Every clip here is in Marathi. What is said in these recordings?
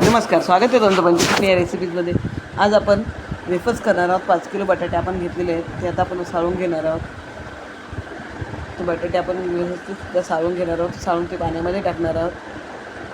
नमस्कार स्वागत आहे तुमचं पंचवीस या रेसिपीजमध्ये. आज आपण वेफर्स करणार आहोत पाच किलो बटाटे आपण घेतलेले आहेत ते आता आपण साळून घेणार आहोत. ते बटाटे आपण व्यवस्थित साळून घेणार आहोत साळून ते पाण्यामध्ये टाकणार आहोत.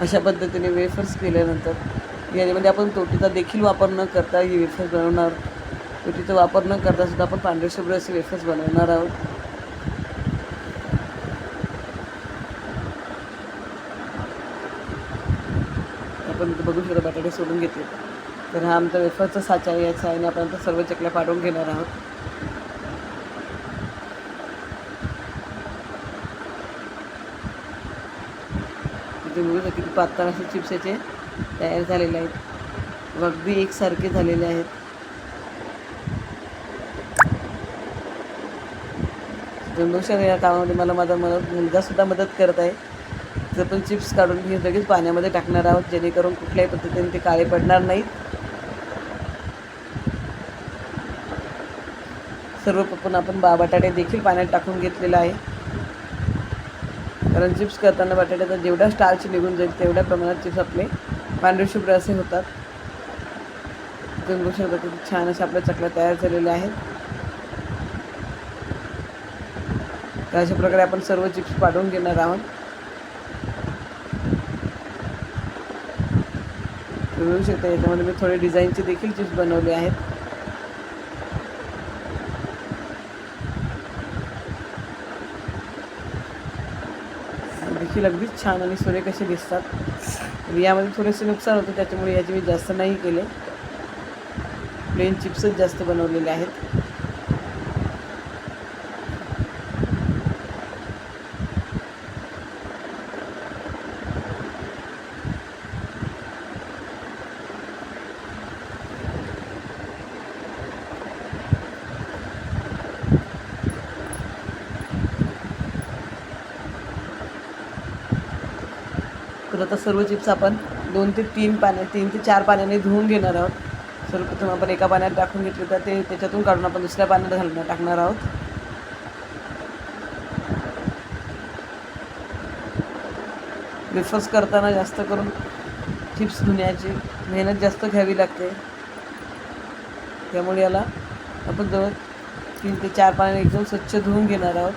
अशा पद्धतीने वेफर्स केल्यानंतर याच्यामध्ये आपण तोटीचा देखील वापर न करता ही वेफर्स बनवणार आहोत. तोटीचा वापर न करता सुद्धा आपण पांढरे शुभ्र असे वेफर्स बनवणार आहोत. आपण बघू शकतो बटाटे सोडून घेतले. तर हा आमचा वेफरचा साचा आहे या साईने आपण आता सर्व चकल्या पाडून घेणार आहोत. इथे बघू शकतो किती पातळ असे चिप्स याचे तयार झालेले आहेत. अगदी एकसारखे झालेले आहेत. जन्मोत्सव या कामामध्ये मला माझा मला मुलगासुद्धा मदत करत आहे. जर पण चिप्स काढून हे लगेच पाण्यामध्ये टाकणार आहोत जेणेकरून कुठल्याही पद्धतीने ते काळे पडणार नाहीत. सर्वप्रथम आपण बा बटाटे देखील पाण्यात टाकून घेतलेला आहे. कारण चिप्स करताना बटाट्याचा जेवढा स्टार्च निघून जाईल तेवढ्या प्रमाणात चिप्स आपले पांढरे शुभ्र असे होतात. तुम्ही बघू शकता किती छान अशा आपल्या चकल्या तयार झालेल्या आहेत. तर अशा प्रकारे आपण सर्व चिप्स पाडून घेणार आहोत. तुम्ही बघू शकता. याच्यामध्ये मी थोडे डिझाईनचे देखील चिप्स बनवले आहेत. देखील अगदीच छान आणि सुरेख कसे दिसतात. यामध्ये थोडेसे नुकसान होतं त्याच्यामुळे याचे मी जास्त नाही केले. प्लेन चिप्सच जास्त बनवलेले आहेत. तर आता सर्व चिप्स आपण दोन ते तीन पाण्या तीन ते चार पाण्याने धुवून घेणार आहोत. सर्वप्रथम आपण एका पाण्यात टाकून घेतले तर ते त्याच्यातून काढून आपण दुसऱ्या पाण्यात घालणार टाकणार आहोत. वेफर्स करताना जास्त करून चिप्स धुण्याची मेहनत जास्त घ्यावी लागते. त्यामुळे याला आपण जवळ तीन ते चार पाण्याने एकदम स्वच्छ धुवून घेणार आहोत.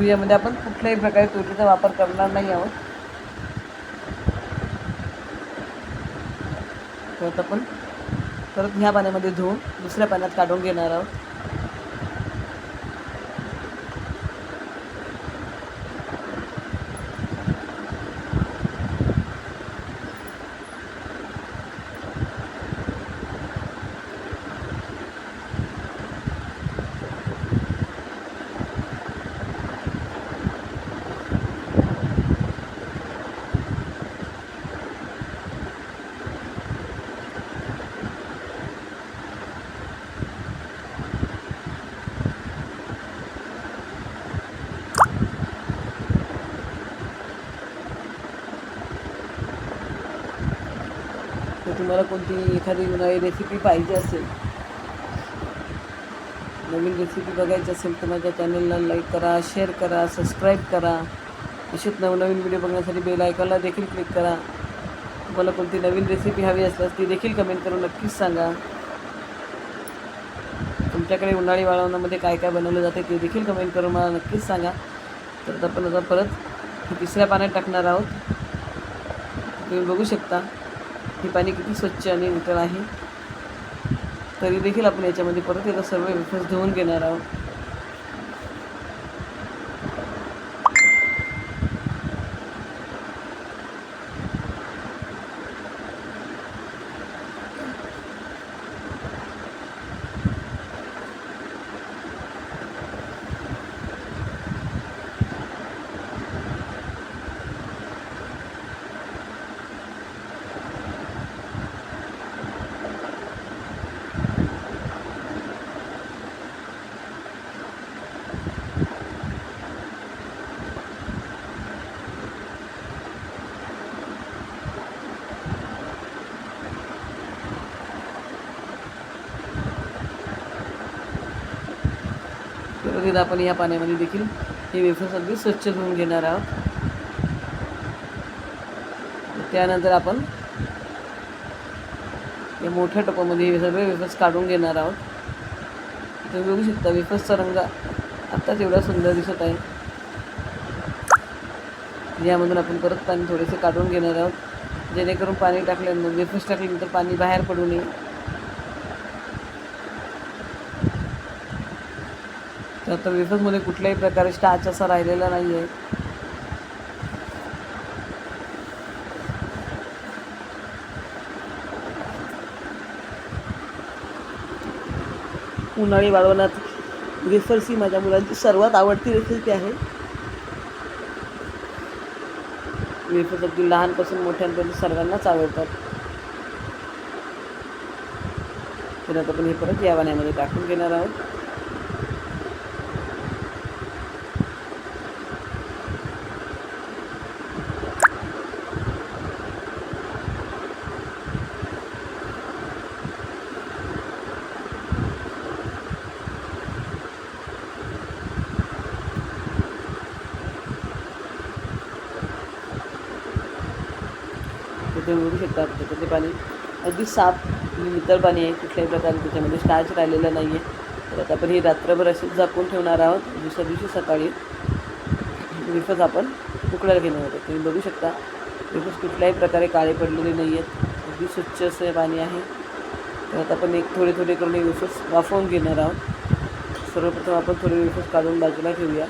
प्रक्रियेमध्ये आपण कुठल्याही प्रकारे तुरीचा वापर करणार नाही आहोत. परत आपण परत ह्या पाण्यामध्ये धुवून दुसऱ्या पाण्यात काढून घेणार आहोत. तुम्हाला कोणती एखादी नवी रेसिपी पाहिजे असेल नवीन रेसिपी बघायची असेल तर माझ्या चॅनलला लाईक करा शेअर करा सबस्क्राईब करा. असेच नवनवीन व्हिडिओ बघण्यासाठी बेल आयकॉनला देखील क्लिक करा. तुम्हाला कोणती नवीन रेसिपी हवी असल्यास ती देखील कमेंट करून नक्कीच सांगा. तुमच्याकडे उन्हाळी वाळवणामध्ये काय काय बनवलं जाते ते देखील कमेंट करून मला नक्कीच सांगा. तर आपण आता परत तिसऱ्या पाण्यात टाकणार आहोत. तुम्ही बघू शकता. हे पाणी किती स्वच्छ आणि नितळ आहे. तरी देखील आपण याच्यामध्ये परत एकदा सर्व वेफर्स धुवून घेणार आहोत. तसेच आपण या पाण्यामध्ये देखील हे वेफर्स अगदी स्वच्छ धुवून घेणार आहोत. त्यानंतर आपण या मोठ्या टपामध्ये हे सगळे वेफर्स काढून घेणार आहोत. तुम्ही बघू शकता वेफर्सचा रंग आत्ताच एवढा सुंदर दिसत आहे. यामधून आपण परत पाणी थोडेसे काढून घेणार आहोत. जेणेकरून पाणी टाकल्यानंतर वेफर्स टाकल्यानंतर पाणी बाहेर पडू नये. तर आता वेफर्समध्ये कुठल्याही प्रकारे स्टार्च असा राहिलेला नाही आहे उन्हाळी वाळवणात वेफर्स ही माझ्या मुलांची सर्वात आवडती रेसिपी आहे. वेफर्स अगदी लहानपासून मोठ्यांपर्यंत सर्वांनाच आवडतात. तर आता आपण हे परत या वाण्यामध्ये टाकून घेणार आहोत. तुम्ही बघू शकता त्याच्यातले पाणी. अगदी साफ नितळ पाणी आहे कुठल्याही प्रकारे त्याच्यामध्ये स्टार्च राहिलेलं नाही आहे तर आता आपण ही रात्रभर अशीच झाकून ठेवणार आहोत. दुसऱ्या दिवशी सकाळी वेफर्स आपण उकडायला घेणार आहोत. तुम्ही बघू शकता वेफर्स कुठल्याही प्रकारे काळे पडलेले नाही आहेत अगदी स्वच्छ असं पाणी आहे. तर आता आपण एक थोडे थोडे करून हे वेफर्स वाफवून घेणार आहोत. सर्वप्रथम आपण थोडे वेफर्स काढून बाजूला ठेवूया.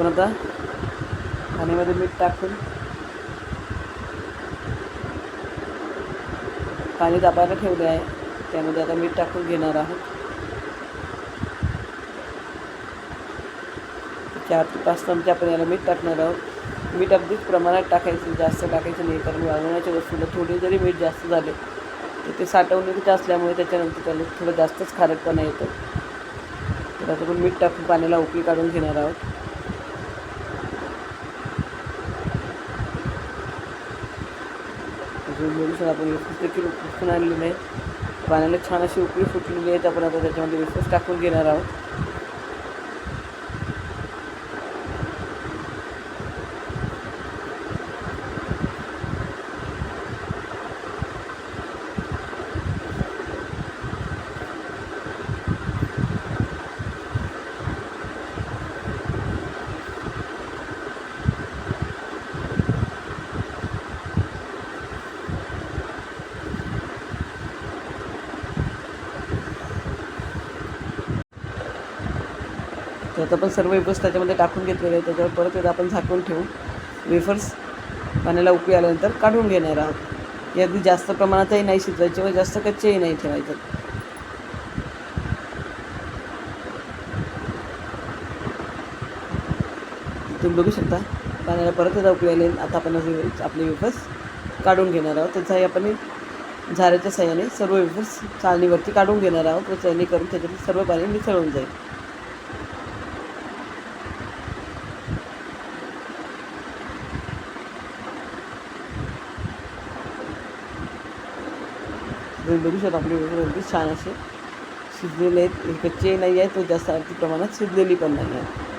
आपण आता पाण्यामध्ये मीठ टाकून पाणी तापायला ठेवले आहे. त्यामध्ये आता मीठ टाकून घेणार आहोत. चार ते पाच चमचे आपण याला मीठ टाकणार आहोत. मीठ अगदीच प्रमाणात टाकायचं जास्त टाकायचं नाही कारण वाळवण्याच्या वस्तूला थोडे जरी मीठ जास्त झाले तर ते साठवणुकीचं असल्यामुळे त्याच्यानंतर त्याला थोडं जास्तच खारटपणा येतो. तर आता आपण मीठ टाकून पाण्याला उकळी काढून घेणार आहोत. अजून आपण वेफर्स देखील उकळून आणलेले आहे पाण्याला छान अशी उकळी फुटलेली आहेत आपण आता त्याच्यामध्ये वेफर्स टाकून घेणार आहोत. आता आपण सर्व वेफर्स त्याच्यामध्ये टाकून घेतलेले आहे त्याच्यावर परत एकदा आपण झाकून ठेवून वेफर्स पाण्याला उकळी आल्यानंतर काढून घेणार आहोत. हे अगदी जास्त प्रमाणातही नाही शिजवायचे व जास्त कच्चेही नाही ठेवायचे. तुम्ही बघू शकता पाण्याला परत एकदा उकळी आले आता आपण असे आपले वेफर्स काढून घेणार आहोत. त्याचाही आपण झाऱ्याच्या सहाय्याने सर्व वेफर्स चाळणीवरती काढून घेणार आहोत व चाळणी करून त्याच्यात सर्व पाणी मिसळून जाईल. तुम्ही बघू शकता आपली वेगळी अगदी छान असे शिजलेले आहेत. कच्चे नाही आहेत तो जास्त अगदी प्रमाणात शिजलेली पण नाही आहे.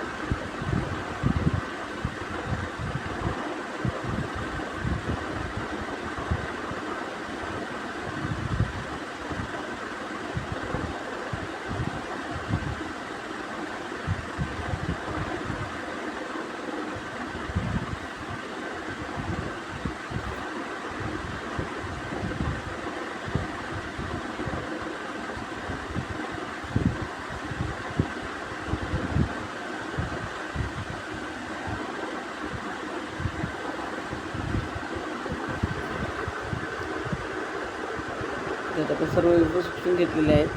सर्व वेफर्स शिक्षण घेतलेले आहेत.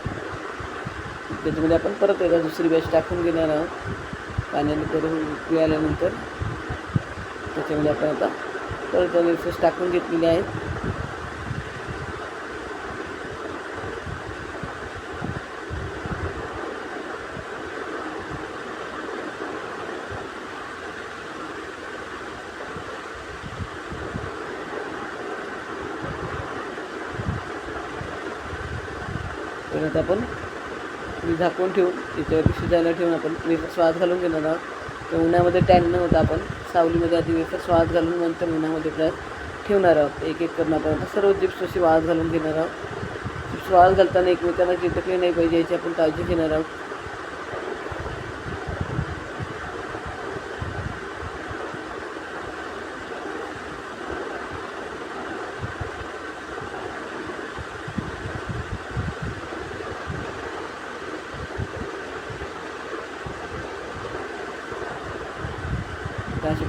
त्याच्यामध्ये आपण परत एकदा दुसरी बॅच टाकून घेणार आहोत. पाण्याने करून मिळाल्यानंतर त्याच्यामध्ये आपण आता परत वेफर्स टाकून घेतलेले आहेत. तर आपण मी झाकून ठेवून त्याच्यावरती शिजायला ठेवून आपण वेफर स्वाद घालून घेणार आहोत. तर उन्हामध्ये टॅन न होता आपण सावलीमध्ये आधी वेफर स्वाद घालून नंतर उन्हामध्ये फ्राय ठेवणार आहोत. एक एक करून आपण सर्व चिप्स अशी वाद घालून घेणार आहोत. चिप्स वाद घालताना एकमेकांना चिटकले नाही पाहिजे याची आपण काळजी घेणार आहोत.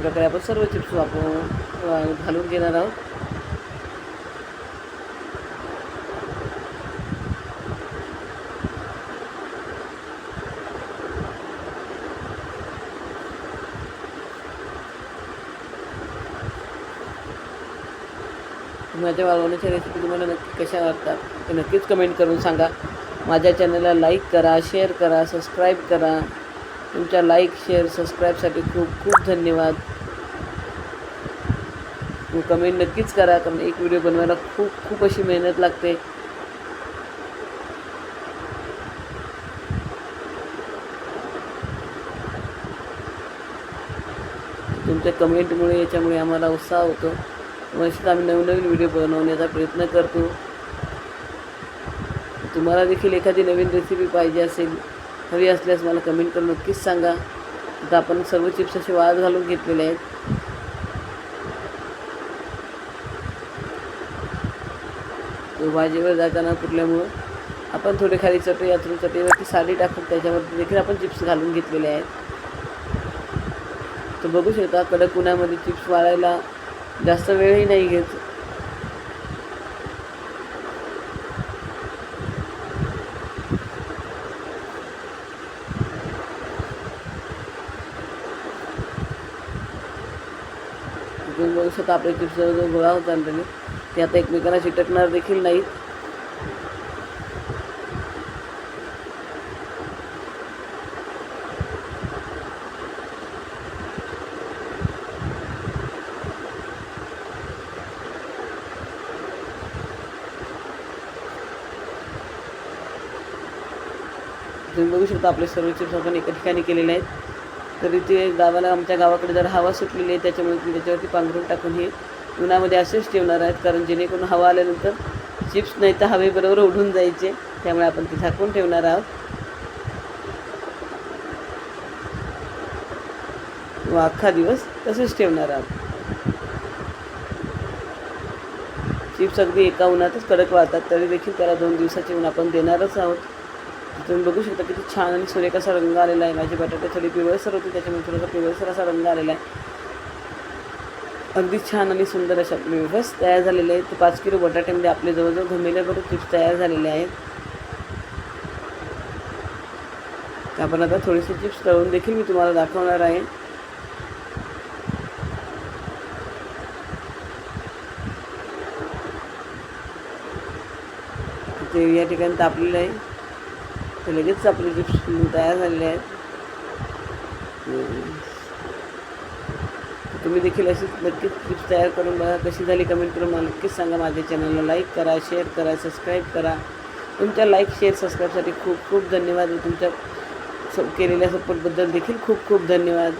प्रकारे आपण सर्व चिप्स वापरून घालून घेणार आहोत. माझ्या वाळवण्याच्या रेसिपी तुम्हाला नक्की कशा वाटतात ते नक्कीच कमेंट करून सांगा. माझ्या चॅनलला लाईक करा शेअर करा सबस्क्राईब करा. तुमच्या लाईक शेअर सबस्क्राईबसाठी खूप खूप धन्यवाद. कमेंट नक्कीच करा. कारण एक व्हिडिओ बनवायला खूप खूप अशी मेहनत लागते. तुमच्या कमेंटमुळे याच्यामुळे आम्हाला उत्साह होतो. अशीच आम्ही नवनवीन व्हिडिओ बनवण्याचा प्रयत्न करतो. तुम्हाला देखील एखादी नवीन रेसिपी पाहिजे असेल हवी असल्यास मला कमेंट करून नक्कीच सांगा. आता आपण सर्व चिप्स असे वाद घालून घेतलेले आहेत. भाजीवर जाताना कुठल्यामुळं आपण थोडे खाली चटई यातून चटईवरती साडी टाकून त्याच्यावरती देखील आपण चिप्स घालून घेतलेले आहेत. तर बघू शकता कडक उन्हामध्ये चिप्स वाळायला जास्त वेळही नाही घेत. बघू शकता आपले चिप्स जवळजवळ गोळा होत आणलेले ते आता एकमेकांना चिटकणार देखील नाहीत. तुम्ही बघू शकता आपले सर्व चिप्स आपण एका ठिकाणी केलेले आहेत. तरी ते गावाला आमच्या गावाकडे जर हवा सुटलेली आहे त्याच्यामुळे त्याच्यावरती पांघरून टाकून हे उन्हामध्ये असेच ठेवणार आहेत कारण जेणेकरून हवा आल्यानंतर चिप्स नाही तर हवेबरोबर उडून जायचे. त्यामुळे आपण ते झाकून ठेवणार आहोत. व अख्खा दिवस तसेच ठेवणार आहोत. चिप्स अगदी एका उन्हातच कडक वाळतात तरी देखील त्याला दोन दिवसाचे ऊन आपण देणारच आहोत. तुम्ही बघू शकता किती छान आणि सूर्य कसा रंग आलेला आहे. माझी बटाटे थोडी पिवळसर होती त्याच्यामुळे थोडासा पिवळसर असा रंग आलेला आहे. अगदी छान आणि सुंदर अशा आपले वेफर्स तयार झालेले आहेत. तर पाच किलो बटाट्यामध्ये आपले जवळजवळ घमेल्याबरोबर चिप्स तयार झालेले आहेत. आपण आता थोडेसे चिप्स तळून देखील मी तुम्हाला दाखवणार आहे. ते या ठिकाणी तापलेलं आहे. तर लगेच आपले चिप्स तयार झालेले आहेत. तुम्ही देखील अशीच नक्कीच चिप्स तयार करून बघा. कशी झाली कमेंट करून मला नक्कीच सांगा. माझ्या चॅनलला लाईक करा शेअर करा सबस्क्राईब करा. तुमच्या लाईक शेअर सबस्क्राईबसाठी खूप खूप धन्यवाद. व तुमच्या स केलेल्या सपोर्टबद्दल देखील खूप खूप धन्यवाद.